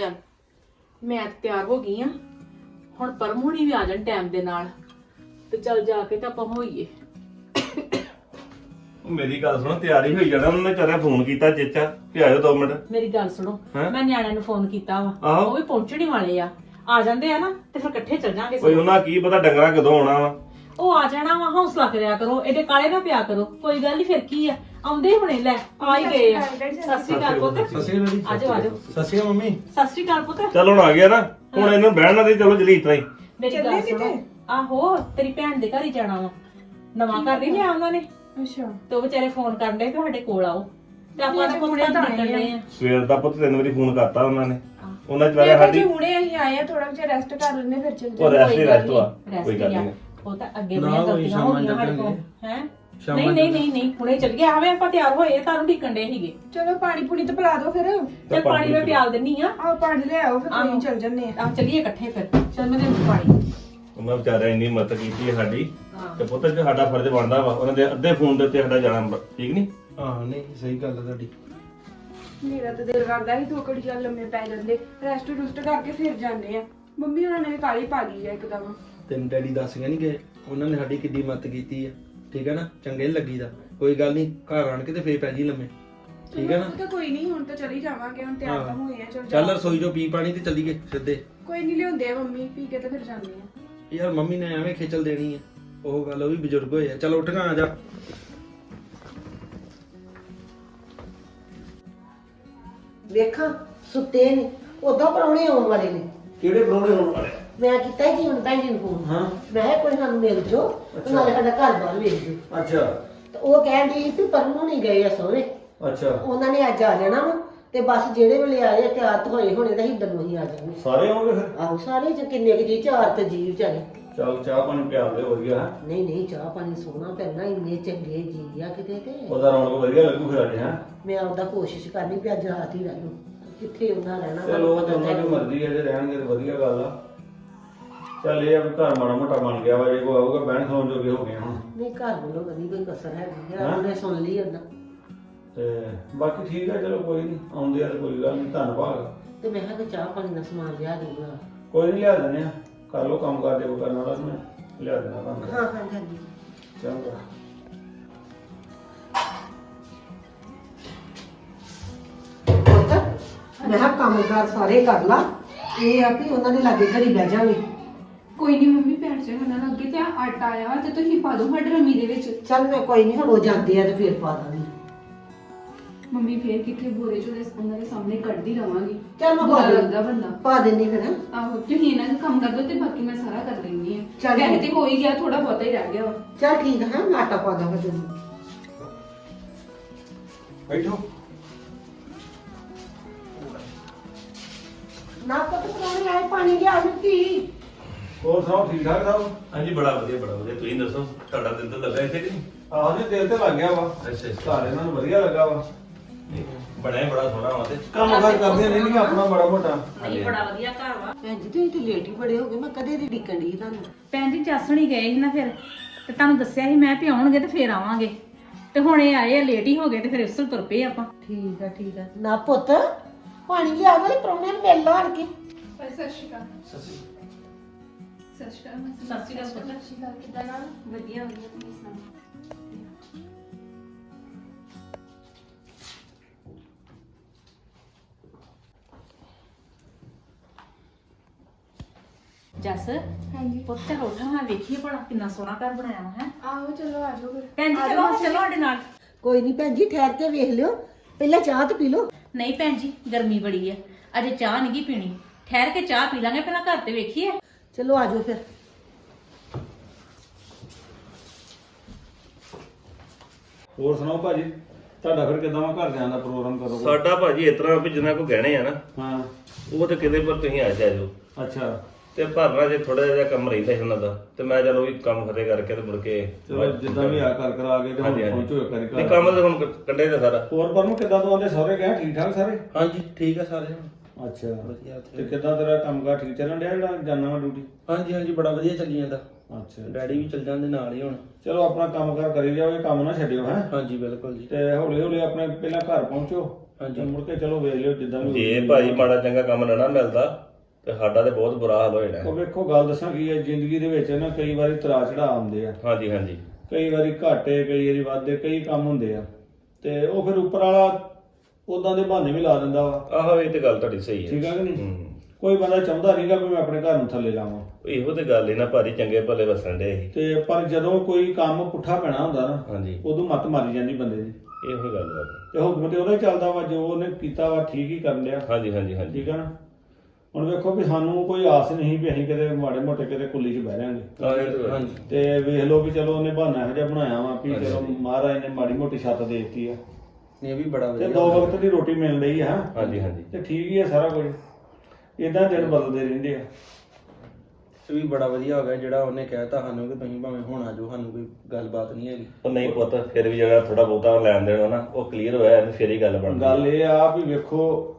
ਚੱਲ ਮੈਂ ਤੇ ਤਿਆਰ ਹੋ ਗਈ ਆ। ਹੁਣ ਪਰਮੋਣੀ ਵੀ ਆ ਜਾਣ ਟਾਈਮ ਦੇ ਨਾਲ। ਤੇ ਚੱਲ ਜਾ ਕੇ ਤਾਂ ਆਪਾਂ ਹੋਈਏ। ਉਹ ਮੇਰੀ ਗੱਲ ਸੁਣ ਤਿਆਰੀ ਹੋਈ ਜਾਣਾ ਉਹਨੇ ਚਾਰਿਆ ਫੋਨ ਕੀਤਾ ਚੇਚਾ। ਕਿ ਆਇਓ 2 ਮਿੰਟ। ਮੇਰੀ ਗੱਲ ਸੁਣੋ ਹੈਂ? ਮੈਂ ਨਿਆਣਿਆਂ ਨੂੰ ਫੋਨ ਕੀਤਾ ਵਾ। ਆਹੋ। ਉਹ ਵੀ ਪਹੁੰਚਣ ਹੀ ਵਾਲੇ ਆ। ਆ ਜਾਂਦੇ ਆ ਨਾ ਤੇ ਫਿਰ ਇਕੱਠੇ ਚੱਲ ਜਾਾਂਗੇ ਕੋਈ ਉਹਨਾਂ ਕੀ ਪਤਾ ਡੰਗਰਾਂ ਕਦੋਂ ਆਉਣਾ ਵਾ। ਉਹ ਆ ਜਾਣਾ ਵਾ ਹੌਸਲਾ ਕਰਿਆ ਕਰੋ ਇਹਦੇ ਕਾਲੇ ਨਾ ਪਿਆ ਕਰੋ। ਕੋਈ ਗੱਲ ਨਹੀਂ ਫਿਰ ਕੀ ਆ? ਆਉਂਦੇ ਹੁਣੇ ਲੈ ਆ ਹੀ ਗਏ ਆ। ਸਤਿ ਸ਼੍ਰੀ ਅਕਾਲ ਪੁੱਤ। ਸਤਿ ਸ਼੍ਰੀ ਅਕਾਲ ਜੀ। ਆਜੋ ਆਜੋ। ਸਤਿ ਸ਼੍ਰੀ ਅਕਾਲ ਮੰਮੀ। ਸਤਿ ਸ਼੍ਰੀ ਅਕਾਲ ਪੁੱਤ। ਚੱਲ ਹੁਣ ਆ ਗਿਆ ਨਾ। ਹੁਣ ਇਹਨੂੰ ਬਹਿਣ ਨਾ ਦੇ ਚਲੋ ਜਲੀ ਇਤਰਾ ਹੀ। ਮੇਰੀ ਗੱਲ ਸੁਣੋ। ਆਹੋ ਤੇਰੀ ਭੈਣ ਦੇ ਘਰ ਹੀ ਜਾਣਾ ਵਾ। ਨਵਾਂ ਘਰ ਨਹੀਂ ਲਿਆ ਉਹਨਾਂ ਨੇ? ਅੱਛਾ। ਤੇ ਉਹ ਵਿਚਾਰੇ ਫੋਨ ਕਰਦੇ ਕਿ ਸਾਡੇ ਕੋਲ ਆਓ। ਤੇ ਆਪਾਂ ਤਾਂ ਹੁਣੇ ਤਾਂ ਨਿਕਲਣੇ ਆ। ਸਵੇਰ ਦਾ ਪੁੱਤ ਤਿੰਨ ਵਾਰੀ ਫੋਨ ਕਰਤਾ ਉਹਨਾਂ ਨੇ। ਉਹਨਾਂ ਚ ਵਾਰੇ ਸਾਡੀ। ਜੀ ਹੁਣੇ ਅਸੀਂ ਆਏ ਆ ਥੋੜਾ ਜਿਹਾ ਰੈਸਟ ਕਰ ਲੈਣੇ ਫਿਰ ਚੱਲ ਉਹ ਰੈਸਟ ਹੀ ਰੈਸਟ ਵਾ। ਕੋਈ ਗੱਲ। ਨਹੀਂ ਉਹ ਤਾਂ ਅੱਗੇ ਨਾ ਬੜੀਆਂ ਗਲਤੀਆਂ ਹੋ ਗਈਆਂ ਸਾਡੇ ਕੋਲ। ਹੈ? ਸ਼ਾਮਾਂ ਨਹੀਂ ਨਹੀਂ ਨਹੀਂ ਨਹੀਂ ਹੁਣੇ ਚੱਲ ਗਿਆ ਆਵੇ ਆਪਾਂ ਤਿਆਰ ਹੋਏ ਤੁਹਾਨੂੰ ਢਿੱਕਣ ਦੇ ਸੀਗੇ। ਚਲੋ ਪਾਣੀ ਪੂਣੀ ਤੇ ਪਿਲਾ ਦਿਓ ਫਿਰ। ਤੇ ਪਾਣੀ ਮੈਂ ਪਿਆਲ ਦਿੰਨੀ ਆ। ਆਹ ਪਾਣੀ ਲੈ ਆਓ ਫਿਰ ਆਹੋ। ਕੋਈ ਚੱਲ ਜੰਨੇ ਆ। ਆ ਚੱਲੀਏ ਇਕੱਠੇ ਫਿਰ। ਚੱਲ ਮੈਂ ਦੇ ਪਾਣੀ। ਉਹਨਾਂ ਵਿਚਾਰਿਆਂ ਇੰਨੀ ਮਦਦ ਕੀਤੀ ਹੈ ਸਾਡੀ ਹਾਂ। ਤੇ ਪੁੱਤ ਜੇ ਸਾਡਾ ਫਰਜ਼ ਬਣਦਾ ਵਾ ਉਹਨਾਂ ਦੇ ਅੱਧੇ ਫੋਨ ਦੇ ਉੱਤੇ ਸਾਡਾ ਜਾਣਾ ਠੀਕ ਨਹੀਂ? ਹਾਂ ਨਹੀਂ ਸਹੀ ਗੱਲ ਹੈ ਤੁਹਾਡੀ। ਮੇਰਾ ਤਾਂ ਦਿਲ ਕਰਦਾ ਸੀ ਦੋ ਘੜੀ ਚੱਲ ਲੰਮੇ ਪੈ ਜਾਂਦੇ ਰੈਸਟ ਰੁਸਟ ਕਰਕੇ ਫਿਰ ਜਾਂਦੇ ਆ। ਮੰਮੀ ਉਹਨਾਂ ਨੇ ਵੀ ਕਾਲੀ ਪਾ ਲਈ ਆ ਇੱਕਦਮ। ਤੈਨੂੰ ਡੈਡੀ ਦੱਸ ਗਏ ਨਹੀਂ ਗਏ ਉਹਨਾਂ ਨੇ ਸਾਡੀ ਕਿੰਨੀ ਮਦਦ ਕੀਤੀ ਹੈ ਠੀਕ ਹੈ ਨਾ? ਚੰਗੇ ਨੀ ਲੱਗੀਦਾ। ਕੋਈ ਗੱਲ ਨਹੀਂ ਘਰ ਆਣ ਕੇ ਤੇ ਫੇਰ ਪੈ ਜੀ ਲੰਮੇ। ਠੀਕ ਹੈ ਨਾ? ਤਾਂ ਕੋਈ ਨਹੀਂ ਹੁਣ ਤਾਂ ਚਲੀ ਜਾਵਾਂਗੇ ਹੁਣ ਤਿਆਰ ਤਾਂ ਹੋਏ ਆ ਚੱਲ ਚੱਲ ਜਾ ਰਸੋਈ ਚੋਂ ਪੀ ਪਾਣੀ ਤੇ ਚੱਲੀਏ ਸਿੱਧੇ। ਕੋਈ ਨਹੀਂ ਲਿਆਉਂਦੇ ਆ ਮੰਮੀ ਪੀ ਕੇ ਤਾਂ ਫਿਰ ਜਾਂਦੇ ਆ। ਯਾਰ ਮੰਮੀ ਨੇ ਐਵੇਂ ਖੇਚਲ ਦੇਣੀ ਹੈ ਉਹ ਗੱਲ ਉਹ ਵੀ ਬਜ਼ੁਰਗ ਹੋਏ ਆ। ਚੱਲ ਉੱਠ ਗਾ ਆ ਜਾ। ਵੇਖਾਂ ਸੁੱਤੇ ਨੇ ਉਦੋਂ ਪਰੌਣੇ ਆਉਣ ਵਾਲੇ ਨੇ। ਕਿਹੜੇ ਪਰੋਣੇ ਹੋਣ ਵਾਲੇ? ਮੈਂ ਕੀਤਾ ਜੀ ਹੁਣ ਭੈਣ ਜੀ ਨੂੰ ਫੋਨ ਹਾਂ। ਮੈਂ ਕਿਹਾ ਕੋਈ ਸਾਨੂੰ ਮਿਲ ਜੋ ਤੇ ਨਾਲੇ ਸਾਡਾ ਘਰ ਬਾਰ ਵੇਖ ਜੋ ਅੱਛਾ। ਤੇ ਉਹ ਕਹਿੰਦੀ ਸੀ ਵੀ ਪਰਮੂ ਨਹੀਂ ਗਏ ਆ ਸਹੁਰੇ। ਅੱਛਾ। ਉਹਨਾਂ ਨੇ ਅੱਜ ਆ ਜਾਣਾ ਵਾ ਤੇ ਬਸ ਜਿਹੜੇ ਵੇਲੇ ਆਏ ਤਾਂ ਹੋਏ ਹੋਣੇ ਤਾਂ ਹਿੱਦਨ ਨੂੰ ਹੀ ਆ ਜਾਣਗੇ ਸਾਰੇ ਆਉਂਗੇ ਫਿਰ? ਆਹੋ ਸਾਰੇ ਚ ਕਿੰਨੇ ਕੁ ਜੀ ਚਾਰ ਤੇ ਜੀ ਵਿਚਾਰੇ। ਚੱਲ ਚਾਹ ਪਾਣੀ ਪਿਆਲ ਦੇ ਹੈ ਨਹੀਂ ਨਹੀਂ ਚਾਹ ਪਾਣੀ ਸੋਹਣਾ ਪੈਣਾ ਇੰਨੇ ਚੰਗੇ ਜੀ ਆ ਕਿਤੇ ਤੇ। ਉਹਦਾ ਰੌਣਕ ਵਧੀਆ ਲੱਗੂ ਫਿਰ ਅੱਜ ਹੈ? ਮੈਂ ਆਪਦਾ ਕੋਸ਼ਿਸ਼ ਕਰਨੀ ਵੀ ਅੱਜ ਰਾਤ ਹੀ ਰਹਿ ਲੂ ਕਿੱਥੇ ਉਹਨਾਂ ਰਹਿਣਾ ਚਲੋ ਦੀ ਨਹੀਂ। ਮਰਜ਼ੀ ਹੈ ਜੇ ਰਹਿਣਗੇ ਤੇ ਵਧੀਆ ਗੱਲ ਆ। ਚੱਲ ਇਹ ਆ ਵੀ ਘਰ ਮਾੜਾ ਮੋਟਾ ਬਣ ਗਿਆ ਵਾ ਜੇ ਕੋ ਆਊਗਾ ਬਹਿਣ ਖਲੋਣ ਜੋਗੇ ਹੋ ਗਏ ਹੁਣ। ਨਹੀਂ ਘਰ ਵੱਲੋਂ ਕਦੀ ਕੋਈ ਕਸਰ ਹੈ ਨਹੀਂ ਹਾਂ? ਉਹਨੇ ਸੁਣ ਲਈ ਉਹਨਾਂ ਤੇ ਬਾਕੀ ਠੀਕ ਆ ਚਲੋ ਕੋਈ ਨਹੀਂ ਆਉਂਦੇ ਆ ਤੇ ਕੋਈ ਗੱਲ ਨਹੀਂ ਧੰਨਵਾਦ। ਤੇ ਮੈਂ ਕਿਹਾ ਕਿ ਚਾਹ ਪਾਣੀ ਦਾ ਸਮਾਨ ਲਿਆ ਦੂੰਗਾ ਕੋਈ ਨਹੀਂ ਲਿਆ ਦਿੰਦੇ ਆ। ਕਰ ਲੋ ਕੰਮ ਕਰਦੇ ਕੋ ਕਰਨਾ ਬਸ ਮੈਂ ਲਿਆ ਦੇਣਾ ਤੁਹਾਨੂੰ ਹਾਂ ਹਾਂ ਹਾਂਜੀ ਚੰਗਾ ਪੁੱਤ ਮੈਂ ਕਿਹਾ ਕੰਮਕਾਰ ਸਾਰੇ ਕਰ ਲਾ। ਇਹ ਆ ਵੀ ਉਹਨਾਂ ਦੇ ਲਾਗੇ ਘੜੀ ਬਹਿ ਜਾਵੇ। ਕੋਈ ਨਹੀਂ ਮੰਮੀ ਪੈਰ ਚ ਹਨਾ ਲੱਗੇ ਤੇ ਆਹ ਆਟਾ ਆਇਆ ਵਾ ਤੇ ਤੁਸੀਂ ਪਾ ਦਿਓ ਸਾਡੇ ਰਮੀ ਦੇ ਵਿੱਚ। ਚੱਲ ਮੈਂ ਕੋਈ ਨਹੀਂ ਹੁਣ ਉਹ ਜਾਂਦੇ ਆ ਤੇ ਫੇਰ ਪਾ ਦਾਂਗੀ। ਮੰਮੀ ਫੇਰ ਕਿੱਥੇ ਬੋਰੇ ਚੋਂ ਦੇ ਉਹਨਾਂ ਦੇ ਸਾਹਮਣੇ ਕੱਢਦੀ ਰਵਾਂਗੀ। ਚੱਲ ਮੈਂ ਬੁਰਾ ਪਾ ਦਿੰਦੀ। ਲੱਗਦਾ ਬੰਦਾ। ਪਾ ਦਿੰਨੀ ਫਿਰ। ਆਹੋ ਤੁਸੀਂ ਇਹਨਾਂ ਦਾ ਕੰਮ ਕਰ ਦਿਓ ਤੇ ਬਾਕੀ ਮੈਂ ਸਾਰਾ ਕਰ ਲੈਂਦੀ ਆ ਚੱਲ। ਵੈਸੇ ਤੇ ਹੋ ਹੀ ਗਿਆ ਥੋੜਾ ਬਹੁਤਾ ਹੀ ਰਹਿ ਗਿਆ ਵਾ। ਚੱਲ ਠੀਕ ਹੈ ਮੈਂ ਆਟਾ ਪਾ ਦਾਂਗਾ ਤੈਨੂੰ। ਬੈਠੋ। ਨਾ ਪੁੱਤ ਪਰੌਣੇ ਆਏ ਪਾਣੀ ਲਿਆ ਦਿੱਤੀ ਹੋਰ ਸੁਣਾਓ ਠੀਕ ਠਾਕ ਸਭ? ਹਾਂਜੀ ਬੜਾ ਵਧੀਆ ਬੜਾ ਵਧੀਆ। ਤੁਸੀਂ ਦੱਸੋ ਤੁਹਾਡਾ ਦਿਲ ਤਾਂ ਲੱਗਾ ਇੱਥੇ ਕਿ ਨਹੀਂ? ਆਹੋ ਜੀ ਦਿਲ ਤੇ ਲੱਗ ਗਿਆ ਵਾ। ਅੱਛਾ ਘਰ ਇਹਨਾਂ ਨੂੰ ਵਧੀਆ ਲੱਗਾ ਵਾ। ਬਣਿਆ ਬੜਾ ਸੋਹਣਾ ਵਾ ਤੇ। ਕੰਮ ਕਾਰ ਕਰਦੇ ਨਹੀਂ ਕਿ ਆਪਣਾ ਬੜਾ ਮੋਟਾ। ਨਹੀਂ ਬੜਾ ਵਧੀਆ ਘਰ ਵਾ। ਭੈਣ ਜੀ ਤੁਸੀਂ ਤੇ ਲੇਟ ਹੀ ਬੜੇ ਹੋ ਗਏ ਮੈਂ ਕਦੇ ਦੀ ਡਿੱਕਣ ਦੀ ਤੁਹਾਨੂੰ। ਭੈਣ ਜੀ ਚਾਸਣੀ ਗਏ ਸੀ ਨਾ ਫਿਰ ਤੇ ਤੁਹਾਨੂੰ ਦੱਸਿਆ ਸੀ ਮੈਂ ਵੀ ਆਉਣਗੇ ਤੇ ਫੇਰ ਆਵਾਂਗੇ। ਤੇ ਹੁਣ ਇਹ ਆਏ ਆ ਲੇਟ ਹੀ ਹੋ ਗਏ ਤੇ ਫਿਰ ਇਸਲ ਤੁਰ ਪਏ ਆਪਾਂ। ਠੀਕ ਆ ਠੀਕ ਆ। ਨਾ ਪੁੱਤ ਪਾਣੀ ਲਿਆ ਦੇ ਪਰੌਣੇ ਨੂੰ ਮਿਲ ਲਾਣ ਕੇ। ਸਤਿ ਸ਼੍ਰੀ ਅਕਾਲ। ਸਤਿ ਸ਼੍ਰੀ ਅਕਾਲ ਸਤਿ ਸ਼੍ਰੀ ਅਕਾਲ ਪੁੱਤ। ਸਤਿ ਸ਼੍ਰੀ ਅਕਾਲ ਕਿਦਾਂ ਨਾਲ ਵਧੀਆ ਵਧੀਆ ਤੁਸੀਂ ਸੁਣਾਓ ਜੱਸ ਹਾਂਜੀ ਪੁੱਤ ਚਲ ਉੱਠ ਹਾਂ ਵੇਖੀਏ ਭਲਾ ਕਿੰਨਾ ਸੋਹਣਾ ਘਰ ਬਣਾਇਆ ਹੈ ਆਹੋ ਚਲੋ ਆ ਜਾਓ ਫਿਰ ਭੈਣ ਜੀ ਚਲੋ ਚਲੋ ਸਾਡੇ ਨਾਲ ਕੋਈ ਨਹੀਂ ਭੈਣ ਜੀ ਠਹਿਰ ਕੇ ਵੇਖ ਲਿਓ ਪਹਿਲਾਂ ਚਾਹ ਤੇ ਪੀ ਲਓ ਨਹੀਂ ਭੈਣ ਜੀ ਗਰਮੀ ਬੜੀ ਹੈ ਅਜੇ ਚਾਹ ਨਹੀਂ ਗੀ ਪੀਣੀ ਠਹਿਰ ਕੇ ਚਾਹ ਪੀ ਲਾਂਗੇ ਪਹਿਲਾਂ ਘਰ ਤੇ ਵੇਖੀਏ ਚਲੋ ਆ ਜਾਓ ਫਿਰ। ਹੋਰ ਸੁਣਾਓ ਭਾਜੀ? ਤੁਹਾਡਾ ਫਿਰ ਕਿਦਾਂ ਵਾ ਘਰ ਜਾਣ ਦਾ ਪ੍ਰੋਗਰਾਮ ਕਰੋਗੇ ਸਾਡਾ ਭਾਜੀ ਇਸ ਤਰ੍ਹਾਂ ਵੀ ਜਿੰਨਾ ਕੋ ਗਹਿਣੇ ਆ ਨਾ ਹਾਂ। ਉਹ ਤੇ ਕਿਤੇ ਪਰ ਤੁਸੀਂ ਆ ਜਾਇਓ। ਅੱਛਾ। ਤੇ ਭਰਨਾ ਜੇ ਥੋੜਾ ਜਿਹਾ ਕੰਮ ਰਹਿੰਦਾ ਸੀ ਉਹਨਾਂ ਦਾ ਤੇ ਮੈਂ ਚਲੋ ਵੀ ਕੰਮ ਫਤੇ ਕਰਕੇ ਤੇ ਮੁੜ ਕੇ ਚਲੋ ਜਿੱਦਾਂ ਵੀ ਆ ਕਰ ਕਰਾ ਕੇ ਤੇ ਹੁਣ ਹਾਂਜੀ, ਹਾਂਜੀ। ਪਹੁੰਚੋ ਕਰੀ ਨਹੀਂ ਕੰਮ ਤਾਂ ਹੁਣ ਕ- ਕੱਢੇ ਦਾ ਸਾਰਾ। ਹੋਰ ਪਰ ਨੂੰ ਕਿਦਾਂ ਤੋਂ ਆਂਦੇ ਸਹੁਰੇ ਗਏ? ਠੀਕ ਠਾਕ ਸਾਰੇ? ਹਾਂਜੀ ਠੀਕ ਆ ਸਾਰੇ ਅੱਛਾ। ਵਧੀਆ ਤੇ ਕਿਦਾਂ ਤੇਰਾ ਕੰਮਕਾਰ ਠੀਕ ਚੱਲਣ ਡਿਆ ਜਿਹੜਾ ਜਾਣਾ ਵਾ ਡਿਊਟੀ ਹਾਂਜੀ ਹਾਂਜੀ ਬੜਾ ਵਧੀਆ ਚੱਲੀ ਜਾਂਦਾ। ਅੱਛਾ ਡੈਡੀ ਵੀ ਚੱਲ ਜਾਂਦੇ ਨਾਲ ਹੀ ਹੁਣ। ਚਲੋ ਆਪਣਾ ਕੰਮਕਾਰ ਕਰੀ ਜਾਓ ਇਹ ਕੰਮ ਨਾ ਛੱਡਿਓ ਹੈ। ਹਾਂਜੀ ਬਿਲਕੁਲ ਜੀ। ਤੇ ਹੌਲੀ ਹੌਲੀ ਆਪਣੇ ਪਹਿਲਾਂ ਘਰ ਪਹੁੰਚੋ ਤੇ ਹਾਂਜੀ ਮੁੜ ਕੇ ਚਲੋ ਵੇਖ ਲਿਓ ਜਿੱਦਾਂ ਵੀ ਜੇ ਭਾਜੀ ਮਾੜਾ ਚੰਗਾ ਕੰਮ ਨਾ ਨਾ ਮਿਲਦਾ ਤੇ ਸਾਡਾ ਤੇ ਬਹੁਤ ਬੁਰਾ ਹਾਲ ਹੋ ਉਹ ਜਾਣਾ ਵੇਖੋ ਗੱਲ ਦੱਸਾਂ ਕੀ ਹੈ ਜ਼ਿੰਦਗੀ ਦੇ ਵਿੱਚ ਨਾ ਕਈ ਵਾਰੀ ਤਰਾ ਚੜਾ ਆਉਂਦੇ ਆ। ਹਾਂਜੀ ਹਾਂਜੀ। ਕਈ ਵਾਰੀ ਘਾਟੇ ਕਈ ਵਾਰੀ ਵਾਧੇ ਕਈ ਕੰਮ ਹੁੰਦੇ ਆ। ਤੇ ਉਹ ਫਿਰ ਉੱਪਰ ਵਾਲਾ ਉਦਾਂ ਦੇ ਬਹਾਨੇ ਵੀ ਲਾ ਦਿੰਦਾ ਵਾ। ਆਹੋ ਇਹ ਤੇ ਗੱਲ ਤੁਹਾਡੀ ਸਹੀ ਹੈ। ਠੀਕ ਆ ਕਿ ਨਹੀਂ? ਹੂੰ। ਕੋਈ ਬੰਦਾ ਚਾਹੁੰਦਾ ਨਹੀਂਗਾ ਵੀ ਮੈਂ ਆਪਣੇ ਘਰ ਨੂੰ ਥੱਲੇ ਲਾਵਾਂ ਇਹੋ ਤੇ ਗੱਲ ਹੈ ਨਾ ਭਾਜੀ ਚੰਗੇ ਭਲੇ ਵਸਣ ਦੇ ਤੇ ਪਰ ਜਦੋਂ ਕੋਈ ਕੰਮ ਪੁੱਠਾ ਪੈਣਾ ਹੁੰਦਾ ਨਾ ਹਾਂਜੀ। ਉਦੋਂ ਮੱਤ ਮਾਰੀ ਜਾਂਦੀ ਬੰਦੇ ਦੀ। ਇਹੋ ਗੱਲ ਵਾ ਤੇ ਹੁਕਮ ਤੇ ਉਹਦਾ ਹੀ ਚੱਲਦਾ ਵਾ ਜੋ ਉਹਨੇ ਕੀਤਾ ਵਾ ਠੀਕ ਹੀ ਕਰਨ ਡਿਆ। ਹਾਂਜੀ ਹਾਂਜੀ ਹਾਂਜੀ। ਠੀਕ ਆ ਨਾ? ਹੁਣ ਵੇਖੋ ਵੀ ਸਾਨੂੰ ਕੋਈ ਆਸ ਨਹੀਂ ਵੀ ਅਸੀਂ ਕਿਤੇ ਮਾੜੇ ਮੋਟੇ ਕਿਤੇ ਕੁੱਲੀ 'ਚ ਬਹਿ ਜਾਾਂਗੇ। ਆਹ ਇਹ ਤੇ ਹਾਂਜੀ। ਤੇ ਵੇਖ ਲਓ ਵੀ ਚਲੋ ਉਹਨੇ ਬਹਾਨਾ ਇਹੋ ਜਿਹਾ ਬਣਾਇਆ ਵਾ ਵੀ ਚਲੋ ਮਹਾਰਾਜ ਨੇ ਮਾੜੀ ਮੋਟੀ ਛੱਤ ਦੇ ਦਿੱਤੀ ਆ। ਇਹ ਵੀ ਬੜਾ ਤੇ ਵਧੀਆ ਦੋ ਵਕਤ ਦੀ ਰੋਟੀ ਮਿਲ ਰਹੀ ਆ। ਹਾਂਜੀ ਹਾਂਜੀ। ਤੇ ਠੀਕ ਹੀ ਆ ਸਾਰਾ ਕੁਝ। ਇਦਾਂ ਦਿਨ ਬਦਲਦੇ ਰਹਿੰਦੇ ਆ। ਇਹ ਵੀ ਬੜਾ ਵਧੀਆ ਹੋ ਗਿਆ ਜਿਹੜਾ ਉਹਨੇ ਕਹਿਤਾ ਸਾਨੂੰ ਕਿ ਤੁਸੀਂ ਭਾਵੇਂ ਹੁਣ ਆ ਜਾਓ ਸਾਨੂੰ ਕੋਈ ਗੱਲਬਾਤ ਨਹੀਂ ਹੈਗੀ। ਉਹ ਨਹੀਂ ਪੁੱਤ ਫਿਰ ਵੀ ਜਿਹੜਾ ਥੋੜਾ ਬਹੁਤਾ ਲੈਣ ਦੇਣ ਨਾ ਉਹ ਕਲੀਅਰ ਹੋਇਆ ਇਹਨੂੰ ਫਿਰ ਹੀ ਗੱਲ ਬਣਦੀ ਗੱਲ ਇਹ ਆ ਵੀ ਵੇਖੋ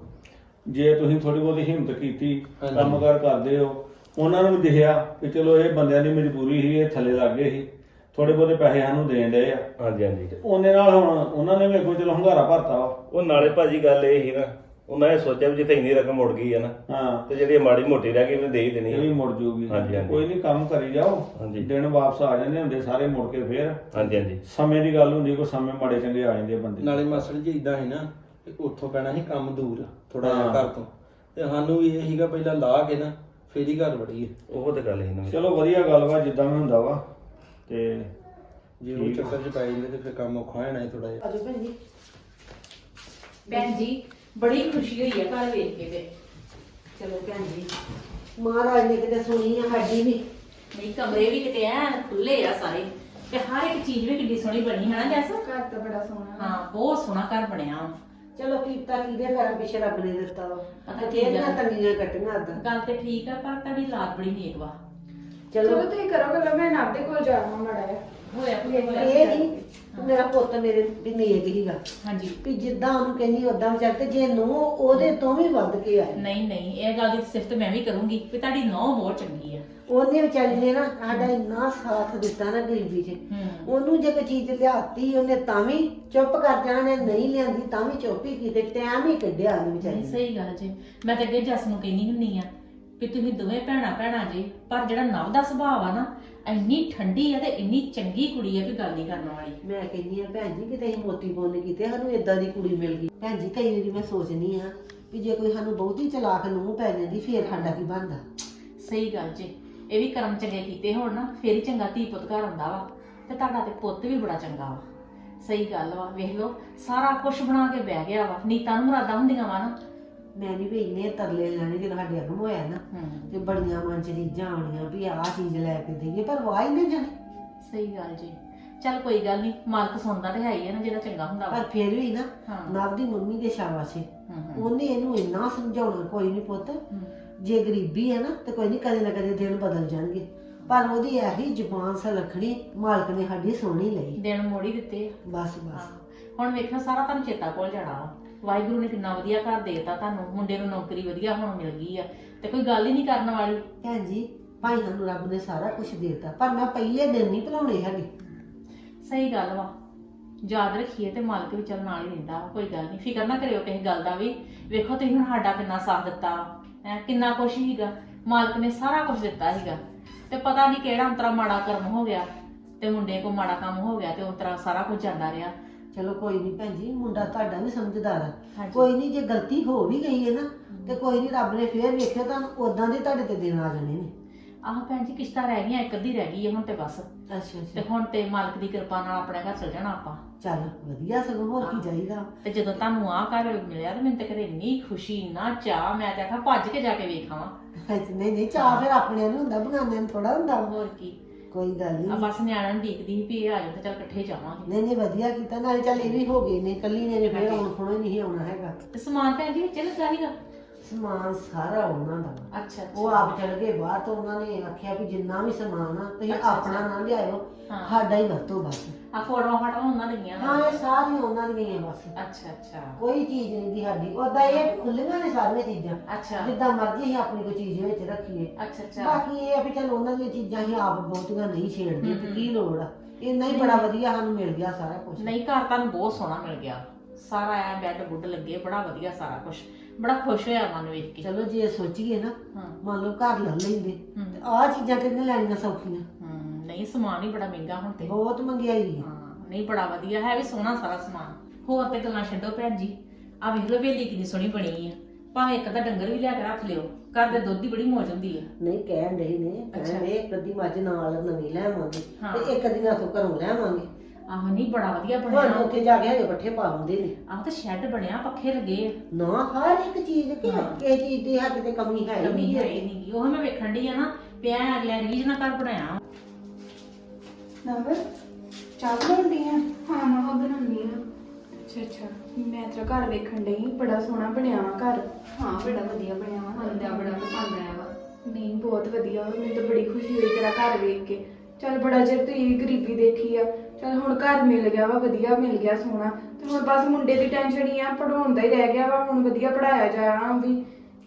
ਜੇ ਤੁਸੀਂ ਥੋੜੀ ਬਹੁਤੀ ਹਿੰਮਤ ਕੀਤੀ ਹਾਂਜੀ। ਕੰਮਕਾਰ ਕਰਦੇ ਹੋ ਉਹਨਾਂ ਨੂੰ ਵੀ ਦਿਖਿਆ ਕਿ ਚਲੋ ਇਹ ਬੰਦਿਆਂ ਦੀ ਮਜਬੂਰੀ ਸੀ ਇਹ ਥੱਲੇ ਲੱਗ ਗਏ ਸੀ। ਥੋੜੇ ਬਹੁਤੇ ਪੈਸੇ ਸਾਨੂੰ ਦੇਣ ਡਏ ਆ। ਹਾਂਜੀ ਹਾਂਜੀ। ਉਹਨੇ ਨਾਲ ਹੁਣ ਉਹਨਾਂ ਨੇ ਵੀ ਅੱਗੋਂ ਚਲੋ ਹੰਗਾਰਾ ਭਰਤਾ ਵਾ। ਉਹ ਨਾਲੇ ਭਾਜੀ ਗੱਲ ਇਹ ਸੀ ਨਾ ਉਹਨਾਂ ਨੇ ਸੋਚਿਆ ਵੀ ਜਿੱਥੇ ਇੰਨੀ ਰਕਮ ਮੁੜ ਗਈ ਹੈ ਨਾ ਹਾਂ। ਤੇ ਜਿਹੜੀ ਮਾੜੀ ਮੋਟੀ ਰਹਿ ਗਈ ਉਹਨੇ ਦੇ ਹੀ ਦੇਣੀ ਇਹ ਵੀ ਹੈ। ਮੁੜ ਜੂਗੀ। ਹਾਂਜੀ, ਹਾਂਜੀ। ਕੋਈ ਨਹੀਂ ਕੰਮ ਕਰੀ ਜਾਓ। ਹਾਂਜੀ। ਦਿਨ ਵਾਪਸ ਆ ਜਾਂਦੇ ਹੁੰਦੇ ਸਾਰੇ ਮੁੜ ਕੇ ਫੇਰ। ਹਾਂਜੀ ਹਾਂਜੀ। ਸਮੇਂ ਦੀ ਗੱਲ ਹੁੰਦੀ ਕੋਈ ਸਮੇਂ ਮਾੜੇ ਚੰਗੇ ਆ ਜਾਂਦੇ ਆ ਬੰਦੇ। ਨਾਲੇ ਮਾਸੜ ਜੀ ਇਦਾਂ ਹੈ ਨਾ ਕਿ ਉੱਥੋਂ ਪੈਣਾ ਸੀ ਕੰਮ ਦੂਰ ਥੋੜਾ ਜਿਹਾ ਹਾਂ। ਘਰ ਤੋਂ। ਤੇ ਸਾਨੂੰ ਵੀ ਇਹ ਸੀਗਾ ਪਹਿਲਾਂ ਲਾ ਕੇ ਨਾ ਫੇਰ ਹੀ ਘਰ ਵੜੀਏ। ਉਹ ਤੇ ਗੱਲ ਹੀ ਨਾ। ਚਲੋ ਵਧੀਆ ਗੱਲ ਵਾ ਜਿੱਦਾਂ ਵੀ ਹੁੰਦਾ ਵਾ। ਤੇ ਜੇ ਉਹ ਚੱਕਰ 'ਚ ਪੈ ਜਾਂਦੇ ਤੇ ਫਿਰ ਕੰਮ ਔਖਾ ਹੋ ਜਾਣਾ ਥੋੜਾ ਜਿਹਾ। ਆਜੋ ਭੈਣ ਜੀ। ਭੈਣ ਜੀ ਬੜੀ ਖੁਸ਼ੀ ਹੋਈ ਹੈ ਘਰ ਵੇਖ ਕੇ ਤੇ। ਚਲੋ ਭੈਣ ਜੀ ਮਹਾਰਾਜ ਨੇ ਕਿਤੇ ਸੁਣੀ ਆ ਸਾਡੀ ਵੀ। ਨਹੀਂ ਕਮਰੇ ਵੀ ਕਿਤੇ ਐਨ ਖੁੱਲੇ ਆ ਸਾਰੇ। ਤੇ ਹਰ ਇੱਕ ਚੀਜ਼ ਵੀ ਕਿੱਡੀ ਸੋਹਣੀ ਬਣੀ ਹੈ ਨਾ ਜੈਸ? ਘਰ ਤਾਂ ਬੜਾ ਸੋਹਣਾ ਹਾਂ ਬਹੁਤ ਸੋਹਣਾ ਘਰ ਬਣਿਆ ਵਾ। ਚਲੋ ਕੀਤਾ ਕਿਹਦੇ ਘਰਾਂ ਪਿੱਛੇ ਰੱਬ ਨੇ ਦਿੱਤਾ ਵਾ। ਪਤਾ ਕੀ ਕਿਹੜੀਆਂ ਗੱਲ? ਤੰਗੀਆਂ ਕੱਟੀਆਂ ਅੱਦਾਂ ਗੱਲ ਤੇ ਠੀਕ ਆ ਪਰ ਤੁਹਾਡੀ ਲਾਤ ਬੜੀ ਨੇਕ ਵਾ। ਚਲੋ। ਚਲੋ ਤੁਸੀਂ ਕਰੋ ਗੱਲਾਂ ਮੈਂ ਨਾਬ ਦੇ ਕੋਲ ਜਾਵਾਂ ਮੜਾ ਹੋਇਆ ਇਹ ਨਹੀਂ ਮੇਰਾ ਪੁੱਤ ਮੇਰੇ ਵੀ ਨੇਕ ਹੀਗਾ ਹਾਂਜੀ। ਵੀ ਜਿੱਦਾਂ ਉਹਨੂੰ ਕਹਿੰਦੀ ਉਦਾਂ ਵਿਚਾਰ ਤੇ ਜੇ ਨੂੰ ਉਹਦੇ ਤੋਂ ਵੀ ਵੱਧ ਕੇ ਆਏ। ਨਹੀਂ ਨਹੀਂ ਇਹ ਗੱਲ ਦੀ ਸਿਫਤ ਮੈਂ ਵੀ ਕਰੂੰਗੀ ਵੀ ਤੁਹਾਡੀ ਨੌ ਬਹੁਤ ਚੰਗੀ ਆ। ਉਹਨੇ ਵਿਚਾਰੀ ਨੇ ਨਾ ਸਾਡਾ ਇੰਨਾ ਸਾਥ ਦਿੱਤਾ ਨਾ ਗਰੀਬੀ 'ਚ। ਹੂੰ। ਉਹਨੂੰ ਜੇ ਕੋਈ ਚੀਜ਼ ਲਿਆਤੀ ਉਹਨੇ ਤਾਂ ਵੀ ਚੁੱਪ ਕਰ ਜਾਣਾ ਨੇ ਨਹੀਂ ਲਿਆਂਦੀ ਤਾਂ ਵੀ ਚੁੱਪ ਹੀ ਕੀਤੇ ਟਾਈਮ ਹੀ ਕੱਢਿਆ ਉਹਨੇ ਵਿਚਾਰੀ ਨਹੀਂ ਨੇ ਸਹੀ ਗੱਲ ਜੀ। ਮੈਂ ਤੇ ਅੱਗੇ ਜਸ ਨੂੰ ਕਹਿੰਦੀ ਹੁੰਨੀ ਆ ਵੀ ਤੁਸੀਂ ਦੋਵੇਂ ਭੈਣਾਂ ਭੈਣਾਂ ਜੀ ਪਰ ਜਿਹੜਾ ਨਵ ਦਾ ਸੁਭਾਅ ਆ ਨਾ ਇੰਨੀ ਠੰਡੀ ਆ ਤੇ ਇੰਨੀ ਚੰਗੀ ਕੁੜੀ ਆ ਵੀ ਗੱਲ ਨਹੀਂ ਕਰਨ ਵਾਲੀ। ਮੈਂ ਕਹਿੰਦੀ ਆ ਭੈਣ ਜੀ ਕਿਤੇ ਅਸੀਂ ਮੋਤੀ ਪੁੰਨ ਕੀਤੇ ਸਾਨੂੰ ਇਦਾਂ ਦੀ ਕੁੜੀ ਮਿਲ ਗਈ। ਭੈਣ ਜੀ ਕਈ ਵਾਰੀ ਮੈਂ ਸੋਚਨੀ ਆ ਵੀ ਜੇ ਕੋਈ ਸਾਨੂੰ ਬਹੁਤੀ ਚਲਾਕ ਨੂੰ ਪੈ ਜਾਂਦੀ ਫੇਰ ਸਾਡਾ ਕੀ ਬਣਦਾ? ਸਹੀ ਗੱਲ ਜੀ ਇਹ ਵੀ ਕਰਮ ਚੰਗੇ ਕੀਤੇ ਹੋਣ ਨਾ ਫੇਰ ਹੀ ਚੰਗਾ ਧੀ ਪੁੱਤ ਘਰ ਹੁੰਦਾ ਵਾ ਤੇ ਤੁਹਾਡਾ ਤੇ ਪੁੱਤ ਵੀ ਬੜਾ ਚੰਗਾ ਵਾ। ਸਹੀ ਗੱਲ ਵਾ ਵੇਖ ਲਓ ਸਾਰਾ ਕੁਝ ਬਣਾ ਕੇ ਬਹਿ ਗਿਆ ਵਾ ਨੀਤਾਂ ਨੂੰ ਮੁਰਾਦਾਂ ਹੁੰਦੀਆਂ ਵਾ ਨਾ। ਮੈਂ ਵੀ ਵੀ ਇੰਨੇ ਤਰਲੇ ਲੈਣੇ ਜਦੋਂ ਸਾਡੇ ਅੱਗ ਹੋਇਆ ਨਾ ਹੂੰ। ਤੇ ਬੜੀਆਂ ਮਨ ਚ ਚੀਜ਼ਾਂ ਆਉਣੀਆਂ ਵੀ ਆਹ ਚੀਜ਼ ਲੈ ਕੇ ਦੇਈਏ ਪਰ ਵਾਹ ਹੀ ਨਹੀਂ ਜਾਣੇ। ਸਹੀ ਗੱਲ ਜੀ। ਚੱਲ ਕੋਈ ਗੱਲ ਨਹੀਂ ਮਾਲਕ ਸੁਣਦਾ ਤੇ ਹੈ ਹੀ ਆ ਨਾ ਜਿਹੜਾ ਚੰਗਾ ਹੁੰਦਾ ਵਾ। ਪਰ ਫਿਰ ਵੀ ਨਾ ਹਾਂ। ਨਵ ਦੀ ਮੰਮੀ ਦੇ ਸ਼ਾਬਾਸ਼ ਏ। ਹੂੰ ਹੂੰ। ਉਹਨੇ ਇਹਨੂੰ ਇੰਨਾ ਸਮਝਾਉਣਾ ਕੋਈ ਨਹੀਂ ਪੁੱਤ ਹੂੰ। ਜੇ ਗਰੀਬੀ ਹੈ ਨਾ ਤੇ ਕੋਈ ਨਹੀਂ ਕਦੇ ਨਾ ਕਦੇ ਦਿਨ ਬਦਲ ਜਾਣਗੇ। ਪਰ ਉਹਦੀ ਇਹੀ ਜ਼ੁਬਾਨ ਸਲਖਣੀ ਮਾਲਕ ਨੇ ਸਾਡੀ ਸੋਹਣੀ ਲਈ। ਦਿਨ ਮੋੜੀ ਦਿੱਤੇ ਆ। ਬਸ ਬਸ। ਹਾਂ। ਹੁਣ ਵੇਖਣਾ ਸਾਰਾ ਤੁਹਾਨੂੰ ਚੇਤਾ ਭੁੱਲ ਜਾਣਾ ਵਾ। ਵਾਹਿਗੁਰੂ ਨੇ ਕਿੰਨਾ ਵਧੀਆ ਘਰ ਦੇਤਾ ਤੁਹਾਨੂੰ ਮੁੰਡੇ ਨੂੰ ਨੌਕਰੀ ਵਧੀਆ ਹੁਣ ਮਿਲ ਗਈ ਆ। ਤੇ ਕੋਈ ਗੱਲ ਹੀ ਨਹੀਂ ਕਰਨ ਵਾਲੀ। ਭੈਣ ਜੀ ਭਾਈ ਸਾਨੂੰ ਰੱਬ ਨੇ ਸਾਰਾ ਕੁਝ ਦਿੱਤਾ ਪਰ ਮੈਂ ਪਹਿਲੇ ਦਿਨ ਨਹੀਂ ਭੁਲਾਉਣੇ ਹੈਗੇ। ਸਹੀ ਗੱਲ ਵਾ। ਯਾਦ ਰੱਖੀਏ ਤੇ ਮਾਲਕ ਵੀ ਚੱਲ ਨਾਲ ਹੀ ਰਹਿੰਦਾ ਵਾ, ਕੋਈ ਗੱਲ ਨਹੀਂ। ਫਿਕਰ ਨਾ ਕਰਿਓ ਕਿਸੇ ਗੱਲ ਦਾ ਵੀ। ਵੇਖੋ ਤੁਸੀਂ ਹੁਣ ਸਾਡਾ ਕਿੰਨਾ ਸਾਥ ਦਿੱਤਾ ਹੈ ਕਿੰਨਾ ਕੁਛ ਹੀਗਾ ਮਾਲਕ ਨੇ ਸਾਰਾ ਕੁਝ ਦਿੱਤਾ ਸੀਗਾ। ਤੇ ਪਤਾ ਨਹੀਂ ਕਿਹੜਾ ਅੰਤਰਾ ਮਾੜਾ ਕਰਮ ਹੋ ਗਿਆ ਤੇ ਮੁੰਡੇ ਕੋ ਮਾੜਾ ਕੰਮ ਹੋ ਗਿਆ ਤੇ ਉਤਰਾ ਸਾਰਾ ਕੁਝ ਜਾਂਦਾ ਰਿਹਾ। ਚਲੋ ਕੋਈ ਨਹੀਂ ਭੈਣ ਜੀ ਮੁੰਡਾ ਤੁਹਾਡਾ ਵੀ ਸਮਝਦਾਰ ਹਾਂਜੀ। ਕੋਈ ਨਹੀਂ ਜੇ ਗਲਤੀ ਹੋ ਵੀ ਗਈ ਹੈ ਨਾ ਤੇ ਕੋਈ ਨਹੀਂ ਰੱਬ ਨੇ ਫੇਰ ਵੇਖਿਆ ਤਾਂ ਉਦਾਂ ਦੇ ਤੁਹਾਡੇ ਤੇ ਦਿਨ ਆ ਜਾਣੇ ਨੇ। ਆਹ ਭੈਣ ਜੀ ਕਿਸ਼ਤਾਂ ਰਹਿ ਗਈਆਂ ਇੱਕ ਅੱਧੀ ਰਹਿ ਗਈ ਹੈ ਹੁਣ ਤੇ ਬਸ। ਅੱਛਾ ਤੇ ਹੁਣ ਤੇ ਮਾਲਕ ਦੀ ਕਿਰਪਾ ਨਾਲ ਆਪਣੇ ਘਰ ਚਲ ਜਾਣਾ ਆਪਾਂ। ਚੱਲ ਵਧੀਆ ਸਗੋਂ ਹੋਰ ਕੀ ਚਾਹੀਦਾ? ਤੇ ਜਦੋਂ ਤੁਹਾਨੂੰ ਆਹ ਘਰ ਮਿਲਿਆ ਤੇ ਮੈਨੂੰ ਤੇ ਕਰੇ ਇੰਨੀ ਖੁਸ਼ੀ ਇੰਨਾ ਚਾਹ ਮੈਂ ਤੇ ਆਖਾ ਭੱਜ ਕੇ ਜਾ ਕੇ ਵੇਖਾਂ। ਨਹੀਂ ਨਹੀਂ ਚਾਹ ਫਿਰ ਆਪਣੇ ਨੂੰ ਹੁੰਦਾ ਬਗਾਨਿਆਂ ਨੂੰ ਥੋੜਾ ਹੁੰਦਾ। ਵਾ। ਹੋਰ ਕੀ। ਕੋਈ ਗੱਲ ਆ ਨਹੀਂ ਬਸ ਨਿਆਣਿਆਂ ਨੂੰ ਡੀਕਦੀ ਸੀ ਵੀ ਇਹ ਆ ਜਾਓ ਤੇ ਚੱਲ ਇਕੱਠੇ ਜਾਵਾਂਗੇ। ਨਹੀਂ ਨਹੀਂ ਵਧੀਆ ਕੀਤਾ। ਨਾਲੇ ਚੱਲ ਇਹ ਵੀ ਹੋ ਗਏ ਨੇ ਕੱਲੀ ਨੇ ਜੇ ਫੇਰ ਹੁਣ ਖੁਣੋ ਨਹੀਂ ਆਉਣਾ ਹੈਗਾ। ਤੇ ਸਮਾਨ ਭੈਣ ਜੀ ਵਿੱਚ ਲੱਗਾ ਸੀਗਾ? ਸਮਾਨ ਸਾਰਾ ਉਹਨਾਂ ਦਾ। ਵਾ। ਅੱਛਾ। ਉਹ ਆਪ ਚਲ ਗਏ ਬਾਹਰ ਤੋਂ। ਉਹਨਾਂ ਨੇ ਆਖਿਆ ਵੀ ਜਿੰਨਾ ਵੀ ਸਮਾਨ ਆ ਤੁਸੀਂ ਅੱਛਾ, ਆਪਣਾ ਨਾ ਲਿਆਇਓ। ਹਾਂ। ਸਾਡਾ ਹੀ ਵਰਤੋ ਬਸ ਆ ਫੋਟੋਆਂ ਫਾਟੋਆਂ ਉਹਨਾਂ ਦੀਆਂ ਹਾਂ ਇਹ ਸਾਰੀਆਂ ਉਹਨਾਂ ਦੀਆਂ ਹੀ ਆ ਬਸ। ਅੱਛਾ ਅੱਛਾ। ਕੋਈ ਚੀਜ਼ ਨਹੀਂ ਦੀ ਸਾਡੀ। ਉਹਦਾ ਇਹ ਖੁੱਲੀਆਂ ਨੇ ਸਾਰੀਆਂ ਚੀਜ਼ਾਂ। ਅੱਛਾ। ਜਿੱਦਾਂ ਮਰਜ਼ੀ ਅਸੀਂ ਆਪਣੀ ਕੋਈ ਚੀਜ਼ ਵਿੱਚ ਰੱਖੀਏ। ਅੱਛਾ ਅੱਛਾ। ਬਾਕੀ ਇਹ ਆ ਵੀ ਚਲ ਉਹਨਾਂ ਦੀਆਂ ਚੀਜ਼ਾਂ ਹੀ ਆਪ ਬਹੁਤੀਆਂ ਨਹੀਂ ਛੇੜਦੇ ਤੇ ਕੀ ਲੋੜ ਆ? ਇੰਨਾ ਹੀ ਬੜਾ ਵਧੀਆ ਸਾਨੂੰ ਮਿਲ ਗਿਆ ਸਾਰਾ ਕੁਝ ਨਹੀਂ ਘਰ ਤੁਹਾਨੂੰ ਬਹੁਤ ਸੋਹਣਾ ਮਿਲ ਗਿਆ। ਸਾਰਾ ਐ ਬੈੱਡ ਬੁੱਡ ਲੱਗੇ ਬੜਾ ਵਧੀਆ ਸਾਰਾ ਕੁਝ ਬੜਾ ਖੁਸ਼ ਹੋਇਆ ਮਨ ਵੇਖ ਕੇ। ਚਲੋ ਜੇ ਸੋਚੀਏ ਨਾ ਹਾਂ। ਮੰਨ ਲਓ ਘਰ ਲੈ ਲੈਂਦੇ ਹੂੰ। ਤੇ ਆਹ ਚੀਜ਼ਾਂ ਕਿੰਨੇ ਲੈਣੀਆਂ ਸੌਖੀਆਂ? ਹਮ, ਨਹੀਂ ਸਮਾਨ ਹੀ ਬੜਾ ਮਹਿੰਗਾ ਹੁਣ ਤੇ। ਬਹੁਤ ਮਹਿੰਗਾਈ ਹੈ। ਹਾਂ ਨਹੀਂ ਬੜਾ ਵਧੀਆ ਹੈ ਵੀ ਸੋਹਣਾ ਸਾਰਾ ਸਮਾਨ। ਹੋਰ ਤੇ ਗੱਲਾਂ ਛੱਡੋ ਭੈਣ ਜੀ। ਆ ਵੇਖ ਲਓ ਵੇਲੀ ਕਿੰਨੀ ਸੋਹਣੀ ਬਣੀ ਆ ਭਾਵੇਂ ਇੱਕ ਤਾਂ ਡੰਗਰ ਵੀ ਲਿਆ ਕੇ ਰੱਖ ਲਿਓ ਘਰ ਦੇ ਦੁੱਧ ਦੀ ਬੜੀ ਮੌਜ ਹੁੰਦੀ ਆ ਨਹੀਂ ਕਹਿਣ ਰਹੇ ਨੇ ਅੱਛਾ। ਕਹਿੰਦੇ ਇੱਕ ਅੱਧੀ ਮੱਝ ਨਾਲ ਨਵੀਂ ਲੈ ਆਵਾਂਗੇ ਹਾਂ। ਤੇ ਇੱਕ ਅੱਧੀ ਨਾਲ ਤੋਂ ਘਰੋਂ ਲੈ ਆਵਾਂਗੇ। ਆਹ ਨਹੀਂ ਬੜਾ ਵਧੀਆ ਹੁਣ ਬਣਿਆ ਉੱਥੇ ਜਾ ਕੇ ਹਜੇ ਪੱਠੇ ਪਾ ਹੁੰਦੇ ਨੇ। ਆਹ ਤਾਂ ਸ਼ੈੱਡ ਬਣਿਆ ਪੱਖੇ ਲੱਗੇ ਆ। ਨਾ ਹਰ ਇੱਕ ਚੀਜ਼ ਕਿ ਹਾਂ। ਕਿਸੇ ਚੀਜ਼ ਦੀ ਹੱਥ ਤੇ ਕਮੀ ਹੈ ਹੀ ਕਮੀ ਨਹੀਂ ਹੈ ਨਹੀਂ ਉਹ ਮੈਂ ਵੇਖਣ ਦੀ ਆ ਨਾ ਪਿਆ ਅਗਲੇ ਰੀਜ ਨਾਲ ਘਰ ਬਣਾਇਆ। ਨੰਬਰ ਚਾਹ ਬਣਾਉਂਦੀ ਆ? ਹਾਂ ਮਾਂ ਬਣਾਉਂਦੀ ਆ। ਅੱਛਾ ਅੱਛਾ। ਮੈਂ ਤੇਰਾ ਘਰ ਵੇਖਣ ਡਈ ਬੜਾ ਸੋਹਣਾ ਬਣਿਆ ਵਾ ਘਰ। ਹਾਂ ਬੜਾ ਵਧੀਆ ਬਣਿਆ ਵਾ ਸਾਨੂੰ ਤਾਂ ਬੜਾ ਪਸੰਦ ਆਇਆ ਵਾ। ਨਹੀਂ ਬਹੁਤ ਵਧੀਆ ਵਾ ਮੈਨੂੰ ਤਾਂ ਬੜੀ ਖੁਸ਼ੀ ਹੋਈ ਤੇਰਾ ਘਰ ਵੇਖ ਕੇ। ਚੱਲ ਬੜਾ ਚਿਰ ਤੂੰ ਵੀ ਗਰੀਬੀ ਦੇਖੀ ਆ। ਚੱਲ ਹੁਣ ਘਰ ਮਿਲ ਗਿਆ ਵਾ ਵਧੀਆ ਮਿਲ ਗਿਆ ਸੋਹਣਾ। ਤੇ ਹੁਣ ਬਸ ਮੁੰਡੇ ਦੀ ਟੈਨਸ਼ਨ ਹੀ ਆ ਪੜਾਉਣ ਦਾ ਹੀ ਰਹਿ ਗਿਆ ਵਾ ਹੁਣ ਵਧੀਆ ਪੜਾਇਆ ਜਾਣਾ ਉਹ ਵੀ।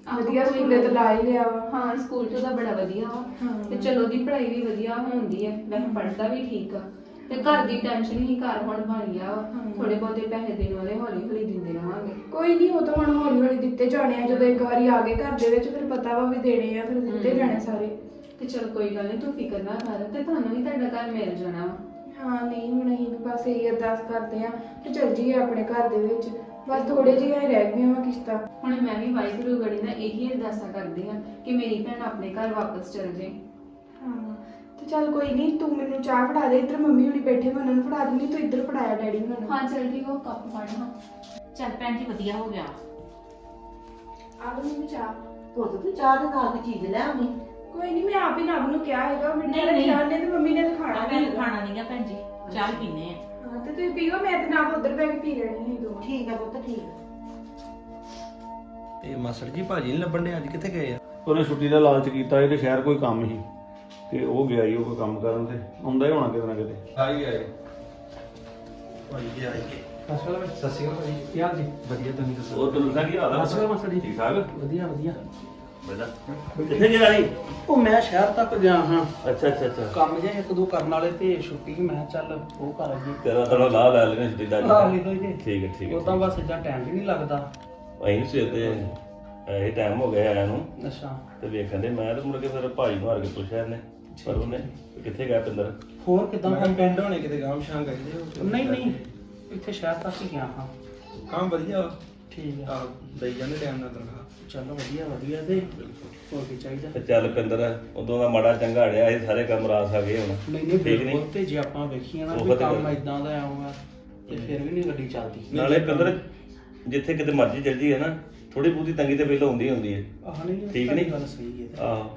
ਵਧੀਆ ਸਕੂਲੇ ਤੇ ਲਾ ਹੀ ਲਿਆ ਵਾ। ਹਾਂ ਸਕੂਲ ਤੋਂ ਤਾਂ ਬੜਾ ਵਧੀਆ ਵਾ। ਹਾਂ। ਤੇ ਚਲੋ ਦੀ ਪੜ੍ਹਾਈ ਵੀ ਵਧੀਆ ਹੁੰਦੀ ਹੈ ਵੈਸੇ ਪੜ੍ਹਦਾ ਵੀ ਠੀਕ ਆ। ਤੇ ਘਰ ਦੀ ਟੈਨਸ਼ਨ ਹੀ ਘਰ ਹੁਣ ਬਣ ਗਿਆ ਹਾਂ। ਥੋੜੇ ਬਹੁਤੇ ਪੈਸੇ ਦੇਣ ਵਾਲੇ ਹੌਲੀ ਹੌਲੀ ਦਿੰਦੇ ਰਹਾਂਗੇ। ਕੋਈ ਨਹੀਂ ਉਹ ਤਾਂ ਹੁਣ ਹੌਲੀ ਹੌਲੀ ਦਿੱਤੇ ਜਾਣੇ ਆ। ਜਦੋਂ ਇੱਕ ਵਾਰੀ ਆ ਗਏ ਘਰ ਦੇ ਵਿੱਚ ਫਿਰ ਪਤਾ ਵਾ ਵੀ ਦੇਣੇ ਆ ਫਿਰ ਦਿੱਤੇ ਹਮ। ਜਾਣੇ ਸਾਰੇ। ਤੇ ਚਲ ਕੋਈ ਗੱਲ ਨਹੀਂ ਤੂੰ ਫਿਕਰ ਨਾ ਕਰ। ਤੇ ਤੁਹਾਨੂੰ ਵੀ ਤੁਹਾਡਾ ਘਰ ਮਿਲ ਜਾਣਾ ਵਾ। ਹਾਂ ਨਹੀਂ ਹੁਣ ਅਸੀਂ ਵੀ ਬਸ ਇਹੀ ਅਰਦਾਸ ਕਰਦੇ ਆ ਕਿ ਚੱਲ ਜੀਏ ਆਪਣੇ ਘਰ ਦੇ ਵਿੱਚ। ਬਸ ਥੋੜੇ ਜਿਹੇ ਹੀ ਰਹਿ ਗਈਆਂ ਵਾ ਕਿਸ਼ਤਾਂ। ਹੁਣ ਮੈਂ ਵੀ ਵਾਹਿਗੁਰੂ ਗੜੀ ਨਾਲ ਇਹੀ ਅਰਦਾਸਾਂ ਕਰਦੀ ਆ ਕਿ ਮੇਰੀ ਭੈਣ ਆਪਣੇ ਘਰ ਵਾਪਸ ਚਲ ਹਾਂ ਤੇ ਚੱਲ ਕੋਈ ਨਹੀਂ ਤੂੰ ਮੈਨੂੰ ਚਾਹ ਫੜਾ ਦੇ ਇੱਧਰ ਮੰਮੀ ਹੁਣੀ ਬੈਠੇ ਮੈਂ ਉਹਨਾਂ ਨੂੰ ਫੜਾ ਦਿੰਦੀ ਤੂੰ ਇੱਧਰ ਫੜਾਇਆ ਡੈਡੀ ਨੂੰ। ਹਾਂ ਚਲ ਠੀਕ ਉਹ ਕੱਪ ਫੜ ਹਾਂ ਚੱਲ ਭੈਣ ਜੀ ਵਧੀਆ ਹੋ ਗਿਆ। ਆ ਲਓ ਚਾਹ। ਪੁੱਤ ਤੂੰ ਚਾਹ ਦੇ ਨਾਲ ਕੋਈ ਚੀਜ਼ ਲੈ ਆਵੀਂ ਕੋਈ ਨਹੀਂ ਮੈਂ ਆਪ ਹੀ ਨਵ ਨੂੰ ਕਿਹਾ ਹੈਗਾ ਮਿੱਠਾ ਨਹੀਂ, ਨਹੀਂ। ਨੇ ਤੇ ਮੰਮੀ ਨੇ ਤਾਂ ਖਾਣਾ ਮੈਂ। ਖਾਣਾ ਨਹੀਂਗਾ ਭੈਣ ਜੀ ਚਾਹ ਹੀ ਪੀਨੇ ਆ। ਹਾਂ ਤੇ ਤੁਸੀਂ ਪੀਓ ਮੈਂ ਤੇ ਨਾਲ ਉਧਰ ਬੈ ਕੇ ਪੀ ਲੈਣੀ ਹੈ ਦੋ। ਠੀਕ ਹੈ ਪੁੱਤ ਠੀਕ ਤੇ ਮਾਸੜ ਜੀ ਭਾਜੀ ਨਹੀਂ ਲੱਭਣ ਦੇ ਅੱਜ ਕਿੱਥੇ ਗਏ ਆ? ਉਹਨੇ ਛੁੱਟੀ ਦਾ ਲਾਲਚ ਕੀਤਾ ਇਹਦੇ ਸ਼ਹਿਰ ਕੋਈ ਕੰਮ ਸੀ। ਤੇ ਉਹ ਗਿਆ ਹੀ ਉਹ ਕੋਈ ਕੰਮ ਕਰਨ ਤੇ। ਆਉਂਦਾ ਹੀ ਹੋਣਾ ਕਿਤੇ ਨਾ ਕਿਤੇ। ਆਈ ਆਏ ਭਾਜੀ ਜੀ ਅਸਲ ਵਿੱਚ ਸਤਿ ਸ਼੍ਰੀ ਅਕਾਲ ਭਾਜੀ ਕੀ ਹਾਲ ਜੀ? ਵਧੀਆ ਤੁਸੀਂ ਦੱਸੋ? ਉਹ ਤੈਨੂੰ ਕੀ ਹਾਲ ਆ? ਠੀਕ ਠਾਕ? ਵਧੀਆ ਵਧੀਆ। ਬੇਟਾ ਕਿੱਥੇ ਗਿਆ ਸੀ? ਉਹ ਮੈਂ ਸ਼ਹਿਰ ਤੱਕ ਗਿਆ ਹਾਂ। ਅੱਛਾ ਅੱਛਾ ਅੱਛਾ। ਕੰਮ ਜਿਹਾ ਇੱਕ ਦੋ ਕਰਨ ਵਾਲੇ ਤੇ ਛੁੱਟੀ ਮੈਂ ਚੱਲ ਉਹ ਕਰ ਆਈਏ ਤੇਰਾ ਤੇਰਾ ਲਾ ਲੈ ਲੈਣੇ ਛੁੱਟੀ ਦਾ ਲਾ ਲਈ ਜੀ ਠੀਕ ਹੈ ਠੀਕ ਹੈ ਉਹ ਤਾਂ ਬਸ ਇਦਾਂ ਟਾਈਮ ਵੀ ਨਹੀਂ ਲੱਗਦਾ। ਅਸੀਂ ਸਵੇਰ ਦੇ ਇਹ ਟਾਈਮ ਹੋ ਗਿਆ ਆਇਆ ਨੂੰ। ਅੱਛਾ। ਤੇ ਵੇਖਣ ਦੇ ਮੈਂ ਤੇ ਮੁੜ ਕੇ ਫਿਰ ਭਾਈ ਨੂੰ ਹਾਰ ਕੇ ਪੁੱਛਿਆ ਇਹਨੇ ਪਰ ਉਹਨੇ ਕਿੱਥੇ ਗਿਆ ਪਿੰਦਰ? ਹੋਰ ਕਿਦਾਂ ਕੰਮ? ਪਿੰਡ ਹੋਣੇ ਕਿਤੇ ਗਾਮ ਸ਼ਾਂ ਗਏ ਨਹੀਂ ਨਹੀਂ ਇੱਥੇ ਸ਼ਹਿਰ ਤੱਕ ਹੀ ਗਿਆ ਹਾਂ। ਕੰਮ ਵਧੀਆ। ਠੀਕ ਆ ਦਈ ਜਾਂਦੇ ਟਾਈਮ ਨਾਲ ਤਨਖਾਹ ਚਲੋ ਵਧੀਆ ਵਧੀਆ ਤੇ ਹੋਰ ਕੀ ਚਾਹੀਦਾ ਤੇ ਚੱਲ ਪਿੰਦਰ ਉਦੋਂ ਦਾ ਮਾੜਾ ਚੰਗਾ ਅੜਿਆ ਇਹ ਸਾਰੇ ਕੰਮ ਰਾਸ ਆ ਗਏ ਹੁਣ ਨਹੀਂ ਨਹੀਂ ਠੀਕ ਬਿਲਕੁਲ ਤੇ ਜੇ ਆਪਾਂ ਵੇਖੀਏ ਨਾ ਉਹ ਵੀ ਤਾਂ ਕੰਮ ਗੱਲ। ਇਦਾਂ ਦਾ ਆਊਗਾ ਤੇ ਫਿਰ ਵੀ ਨਹੀਂ ਗੱਡੀ ਚੱਲਦੀ ਨਾਲੇ ਪਿੰਦਰ ਜਿੱਥੇ ਕਿਤੇ ਮਰਜ਼ੀ ਚੱਲ ਜੀ ਹੈ ਨਾ ਥੋੜੀ ਬਹੁਤੀ ਤੰਗੀ ਤੇ ਪਹਿਲਾਂ ਹੁੰਦੀ ਹੁੰਦੀ ਹੈ ਆਹ ਨਹੀਂ ਠੀਕ ਤੁਹਾਡੀ ਨੀ? ਗੱਲ ਸਹੀ ਹੈ ਆਹੋ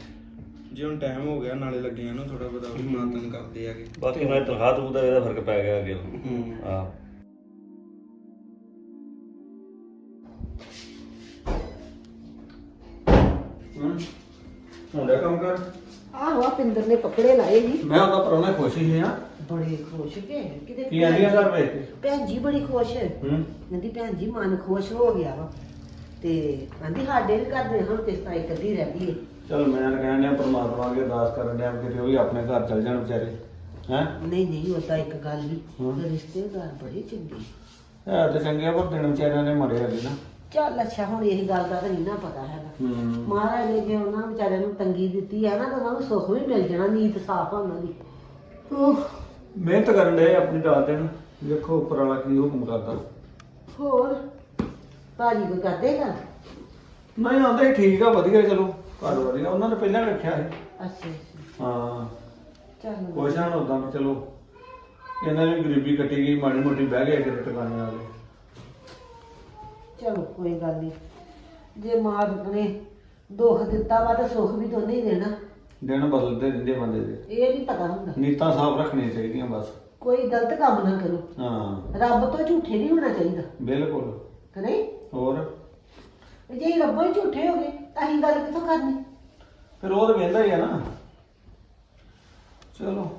ਜੇ ਹੁਣ ਟਾਈਮ ਹੋ ਗਿਆ ਨਾਲੇ ਲੱਗਿਆ ਨੂੰ ਥੋੜਾ ਬਹੁਤਾ ਵੀ ਮਾਤਨ ਕਰਦੇ ਆਗੇ ਬਾਕੀ ਮੈਂ ਤਨਖਾਹ ਤੂ ਦਾ ਇਹਦਾ ਫ਼ਰਕ ਪੈ ਗਿਆ ਅੱਗੇ ਹੂੰ ਆਹ ਹੂੰ। ਹੁੰਦਾ ਕੰਮ ਕਰ? ਆਹੋ ਆ ਪਿੰਦਰ ਨੇ ਕੱਪੜੇ ਲਾਏ ਜੀ ਮੈਂ ਉਹਦਾ ਪਰੋਣੇ ਖੁਸ਼ ਹੀ ਹਾਂ। ਬੜੇ ਖੁਸ਼ ਕੇ ਕਿਤੇ ਕੀ ਆਂਦੀਆਂ ਘਰ ਕੇ ਭੈਣ ਜੀ ਬੜੀ ਖੁਸ਼। ਹੈ। ਹੂੰ ਕਹਿੰਦੀ ਭੈਣ ਜੀ ਮਨ ਖੁਸ਼ ਹੋ ਗਿਆ ਵਾ। ਤੇ ਕਹਿੰਦੀ ਸਾਡੇ ਵੀ ਕਰਦੇ ਹੁਣ ਕਿਸ਼ਤਾਂ ਇੱਕ ਅੱਧੀ ਰਹਿ ਗਈ ਹੈ ਚਲ ਮੈਂ ਤਾਂ ਕਹਿਣ ਡਿਆ ਪ੍ਰਮਾਤਮਾ ਅੱਗੇ ਅਰਦਾਸ ਕਰਨ ਡਿਆ ਕਿ ਉਹ ਵੀ ਆਪਣੇ ਘਰ ਚਲ ਜਾਣ ਵਿਚਾਰੇ। ਹੈ? ਨਹੀਂ ਨਹੀਂ ਉਹ ਤਾਂ ਇੱਕ ਗੱਲ। ਨਹੀਂ ਰਿਸ਼ਤੇਦਾਰ ਬੜੇ ਚੰਗੇ। ਹੈ ਤੇ ਚੰਗੇ ਆ, ਪਰ ਦਿਨ ਵਿਚਾਰਿਆਂ ਨੇ ਮਰੇ ਅੱਗੇ ਨਾ। ਚੱਲ ਅੱਛਾ ਹੁਣ ਇਹ ਗੱਲ ਦਾ ਤਾਂ ਨਹੀਂ ਨਾ ਪਤਾ ਹੈਗਾ। ਹੂੰ। ਮਹਾਰਾਜ ਨੇ ਜੇ ਉਹਨਾਂ ਵਿਚਾਰਿਆਂ ਨੂੰ ਤੰਗੀ ਦਿੱਤੀ ਹੈ ਨਾ ਤਾਂ ਉਹਨਾਂ ਨੂੰ ਸੁੱਖ ਵੀ ਮਿਲ ਜਾਣਾ ਨੀਤ ਸਾਫ਼ ਆ ਉਹਨਾਂ ਦੀ। ਉਹ ਮਿਹਨਤ ਕਰਨ ਦੇ ਆਪਣੀ ਰਾਤ ਦਿਨ ਵੇਖੋ ਉੱਪਰ ਵਾਲਾ ਕੀ ਹੁਕਮ ਕਰਦਾ। ਹੋਰ? ਭਾਜੀ ਕੋਈ ਕਰਦੇ ਗੱਲ? ਨਹੀਂ ਆਂਦੇ ਠੀਕ ਆ ਵਧੀਆ ਚਲੋ ਘਰ ਵਧੀਆ ਉਹਨਾਂ ਨੇ ਪਹਿਲਾਂ ਰੱਖਿਆ ਸੀ। ਅੱਛਾ ਅੱਛਾ। ਹਾਂ। ਚੱਲ। ਕੋਸ਼ਾਂ ਉਦਾਂ ਵੀ ਚਲੋ। ਇਹਨਾਂ ਦੀ ਗਰੀਬੀ ਕੱਟੀ ਗਈ ਮਾੜੀ ਮੋਟੀ ਬਹਿ ਗਏ ਕਿਤੇ ਟਿਕਾਣੇ ਵਾਲੇ। ਚਲੋ ਕੋਈ ਗੱਲ ਨਹੀਂ ਜੇ ਮਾਲਕ ਨੇ ਦੁੱਖ ਦਿੱਤਾ ਵਾ ਤਾਂ ਸੁੱਖ ਵੀ ਦੋਨੇ ਹੀ ਦੇਣਾ। ਦਿਨ ਬਦਲਦੇ ਰਹਿੰਦੇ ਬੰਦੇ ਦੇ। ਇਹ ਨਹੀਂ ਪਤਾ ਹੁੰਦਾ। ਨੀਤਾਂ ਸਾਫ਼ ਰੱਖਣੀਆਂ ਚਾਹੀਦੀਆਂ ਬਸ। ਕੋਈ ਗਲਤ ਕੰਮ ਨਾ ਕਰੋ। ਹਾਂ। ਰੱਬ ਤੋਂ ਝੂਠੇ ਨਹੀਂ ਹੋਣਾ ਚਾਹੀਦਾ। ਬਿਲਕੁਲ। ਕਿ ਨਹੀਂ? ਹੋਰ? ਜੇ ਰੱਬੋਂ ਹੀ ਝੂਠੇ ਹੋ ਗਏ ਤਾਂ ਅਸੀਂ ਗੱਲ ਕਿੱਥੋਂ ਕਰਨੀ? ਫਿਰ ਉਹ ਤਾਂ ਵੇਂਦਾ ਹੀ ਆ ਨਾ। ਚਲੋ।